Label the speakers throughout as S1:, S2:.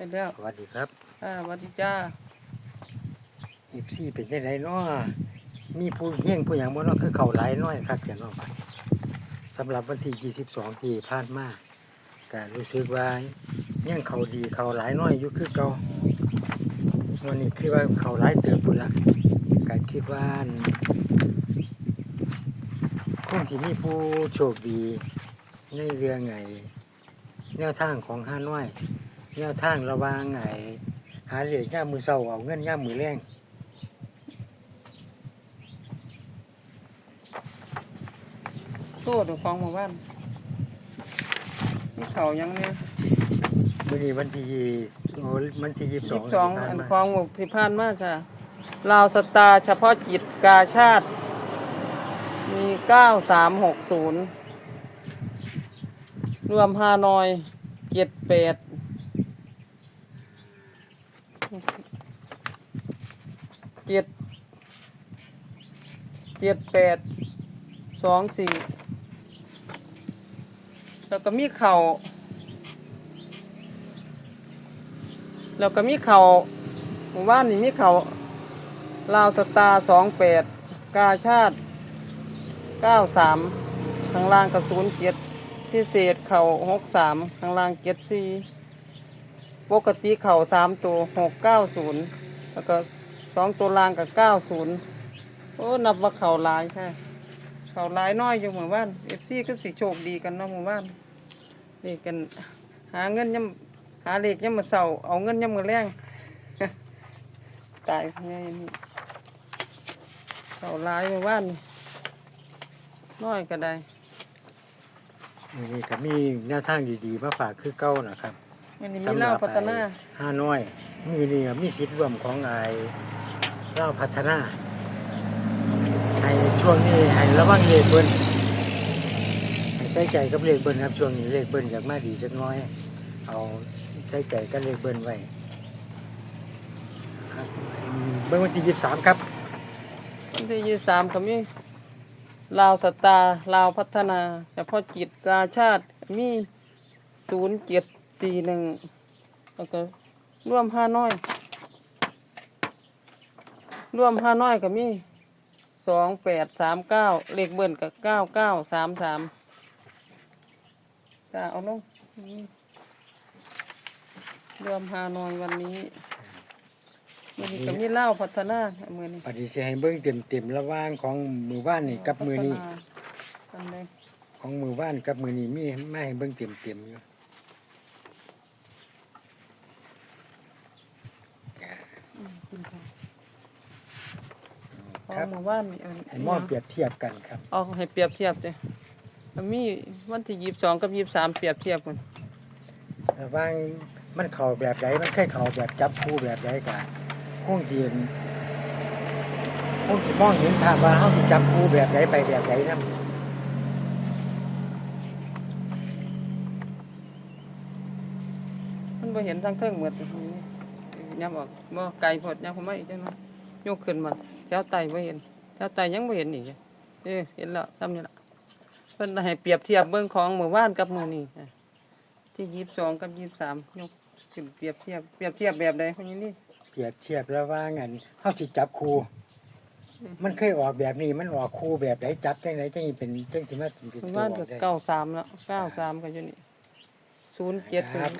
S1: เห็นแล้ว
S2: สวัสดีครับ
S1: อ่าสวัสดีจ้า
S2: อีซี่เป็นจังไดเนาะมีผู้เฮี้ยงผู้หยังบ่เนาะคือเขาหลายน้อยครับแกเนาะบัดสำหรับวันที่ 22 ที่ผ่านมาก็รู้สึกว่ายังเขาดีเขาหลายน้อยอยู่คือเก่าวันนี้คือว่าเขาหลายเติบพุ่นละก็คิดว่าคงที่มีผู้โชคดีในเรื่องไงแนวทางของห้าน้อย แนวทางระหวางไงหาเหรียญย่ามมือเศร้าเอาเงินย่ามมือแรง
S1: โซ่เดี๋ยวฟังหมาบ้านมีเขายังเนี่ย
S2: มื่อนี้วันที่โอ้วันที่ยี่สิบส
S1: ยี่
S2: อง
S1: สิบสองอันฟองหมกพิพานมากจ้ะลาวสตาร์เฉพาะจิตกาชาติ มีเก้าสามหกศูนย์รวมฮานอยเจ็ดแปด เจ็ดเจ็ดแปดสองสี่แล้วก็มีเข่าแล้วก็มีเข่าหมู่บ้านนี่มีเข่าลาวสตาสองแปดกาชาติเก้าสามข้างล่างกระสุนเจ็ดพิเศษเข่าหกสามข้างล่างเจ็ดสี่ ปกติเข่าสามตัวหกเก้าศูนย์แล้วก็สองตัวล่างกับเก้าศูนย์โอ้นับว่าเข่าลายค่ะ เข่าลายน้อยอยู่หมู่บ้านเอฟซีก็สิโชคดีกันเนาะหมู่บ้านนี่กันหาเงินย่ำหาเล็กย่ำมาเสาเอาเงินย่ำมาแรงตายไงนี่เสาลายอยู่ว่านน้อยก็ได้
S2: มื้อนี้ก็มีแนวทางดีๆมาฝากคือเก้านะครับ
S1: มันนี่มีเหล่าพัฒนา
S2: ห้าน้อย มีนี่ก็มีสิทธิ์ร่วมของไอ้เล่าพัฒนาให้ช่วงนี้ให้ระวังเลขเบิ้ลให้ใส่ใจกับเลขเบิ้ลครับช่วงนี้เลขเบิ้ลอยากมาดีจักหน้อย เอาใส่ใจกับเลขเบิ้ลไว้ครับเบิ้งวันที่ยี่สิบสามครับ
S1: วันที่ยี่สามก็มีลาวสตาร์ลาวพัฒนาเฉพาะจิตกาชาติมีศูนย์เจ็ด สี่หนึ่งแล้วก็ร่วมห้าน้อยร่วมห้าน้อยก็มีสองแปดสามเก้าเลขเบิ้ลกับเก้าเก้าสามสามจะเอาลงนี่รวมห้าน้อยวันนี้มันก็มีเหล่าพัฒนามือนี้
S2: ปฏิเสธให้เบิ้งเต็มๆระหว่างของมือว่านนี่กับมือนี้
S1: พัฒนาอันใด
S2: ของมือว่านกับมือนี้มีไม่ให้เบิ้งเต็มๆอยู่
S1: เอา
S2: ครับ
S1: หมู่บ้านนี่เอา
S2: ให้มอบเปรียบเทียบกันครับ
S1: เอาให้เปรียบเทียบเลยมันมีวันที่ยี่สิบสองกับยี่สิบสามเปรียบเทียบกัน
S2: ระหว่างมันเข่าแบบไหนมันเคยเข่าแบบจับคู่แบบไหนกันคงจีนคงจีมองเห็นภาพว่าเขาสิจับคู่แบบไหนไปแบบไหนนะ
S1: มันบ่เห็นทางเทิงหมดนี่ย้ำออกบ่ไกลพดย้ำผมไม่อีกจังเนาะยกขึ้นมา แถวไตบ่เห็นแถวไตยังบ่เห็นอีกเออเห็นแล้วซ้ำนี่ละเพิ่นให้เปรียบเทียบเบิ่งของมื้อวานกับมื้อนี้อะที่ยี่สิบสองกับยี่สิบสามยกขึ้นเปรียบเทียบเปรียบเทียบแบบใดคนนี้นี่
S2: เปรียบเทียบระหว่างอันเขาสิจับคู่มันเคยออกแบบนี้มันออกคู่แบบไหนจับจังไหนจังสิเป็นจังสิมาเป็น
S1: มื้อ
S2: ตัว
S1: วา
S2: อนอ
S1: ก็
S2: กได้
S1: เก้าสามแล้วเก้าสามก็อยู่นี่ศูนย์เจ็ด
S2: ค
S1: ศู
S2: รับ
S1: นย์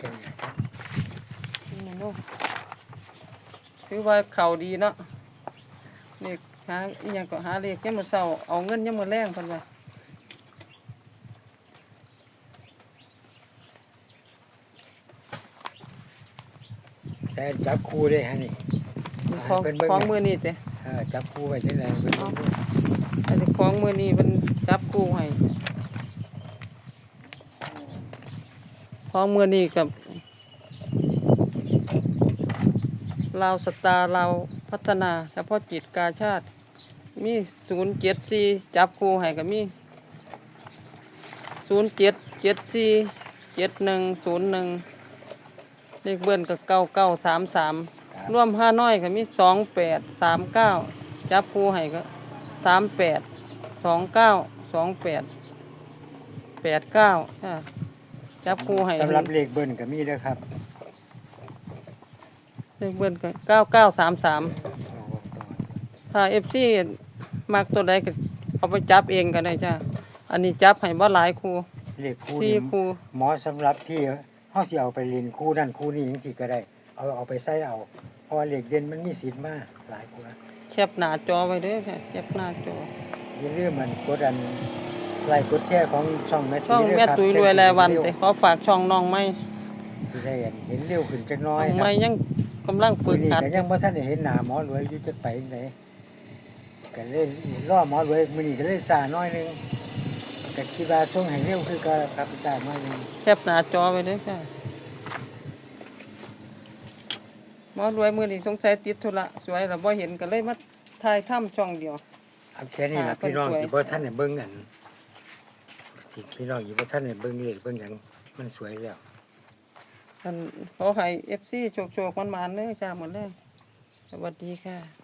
S1: คือว่าเขาดีเนาะ เด็กหาอหยังก็หาเลขยังมาเศร้าเอาเงินยังมาแรงคนว่า
S2: ใส่จับคู่ได้ฮะนี่
S1: ของ
S2: เป็นเบิ่ง
S1: ของมือนี่เต้
S2: เออจับคู่ไว้จังไหนเป็นเบิ่งดู
S1: อันนี้ของมือนี่มันจับกู้ให้ของมือนี่กับ ลาสตาร์ลาพัฒนาเฉพาะจิตกาชาติ มีศูนย์เจ็ดสี่จับคู่ให้กับมีศูนย์เจ็ดเจ็ดสี่เจ็ดหนึ่งศูนย์หนึ่งเลขเบิ้ลกับเก้าเก้าสามสามรวมห้าน้อยก็มีสองแปดสามเก้าจับคู่ให้ก็สามแปดสองเก้าสองแปดแปดเก้าจับคู่ให้
S2: สำหรับเลขเบิ้ลก็มีเด้อครับ
S1: เลขเบิ้ลก็เก้าเก้าสามสาม
S2: เอาบอกต่อ
S1: ถ้าเอฟซีมักตัวใดก็เอาไปจับเองก็ได้จ้าอันนี้จับให้บ่หลายครู
S2: เลขคู่
S1: สี่
S2: นี่
S1: ครู
S2: หมอสำหรับที่เฮาสิเอาไปเรียนคู่นั่นคู่นี้จังซี่ก็ได้ เอาเอาไปใส่เอาเพราะว่าเลขเด่นมันมีสิทธิ์มากหลายกว่า
S1: แคปหน้าจอไว้เด้อค่ะแคปหน้าจอ
S2: อย่าลืมมันกดอันไลค์กดแชร์ของช่องแม่
S1: ช่อง
S2: ตุ้ย
S1: แม่
S2: ด้
S1: ตุ้ย
S2: ค
S1: รวยรายวันแต่
S2: เข
S1: อฝากช่องน้องไม้
S2: สิได้เห็นเร็วขึ้นจักหน้อย
S1: น้อง
S2: ครั
S1: ไม้
S2: บ
S1: ยัง กำลังฝึ
S2: มื้อกนี้
S1: หัด
S2: ก็ยังบ่ทันได้เห็นหน้าหมอรวยอยู่จะไปจังไดก็เลยรอหมอรวยมื้อนี้ก็เลยซ่าน้อยหนึงก็คิดว่าส่งให้เร็วคือก็ครับซ่าน้อยหนึง
S1: แคปหน้าจอไว้เด้อค่ะหมอรวยมือนี้สงสัยติดธุระสวยแล้วบ่เห็นก็เลยมาถ่ายถ้ำช่องเดียว
S2: เอาแค่นี้ล่ะ
S1: ค่ะ
S2: พี่น้อง
S1: เพิ่นสวย
S2: สิบ่ทันได้เบิ่งอันสิพี่น้องสิบ่ทันได้เบิ่งเลขเบิ่งหยังมันสวยแล้ว
S1: ท่านขอให้ FC โชคๆมันๆเด้อจ้าหมดเลยสวัสดีค่ะ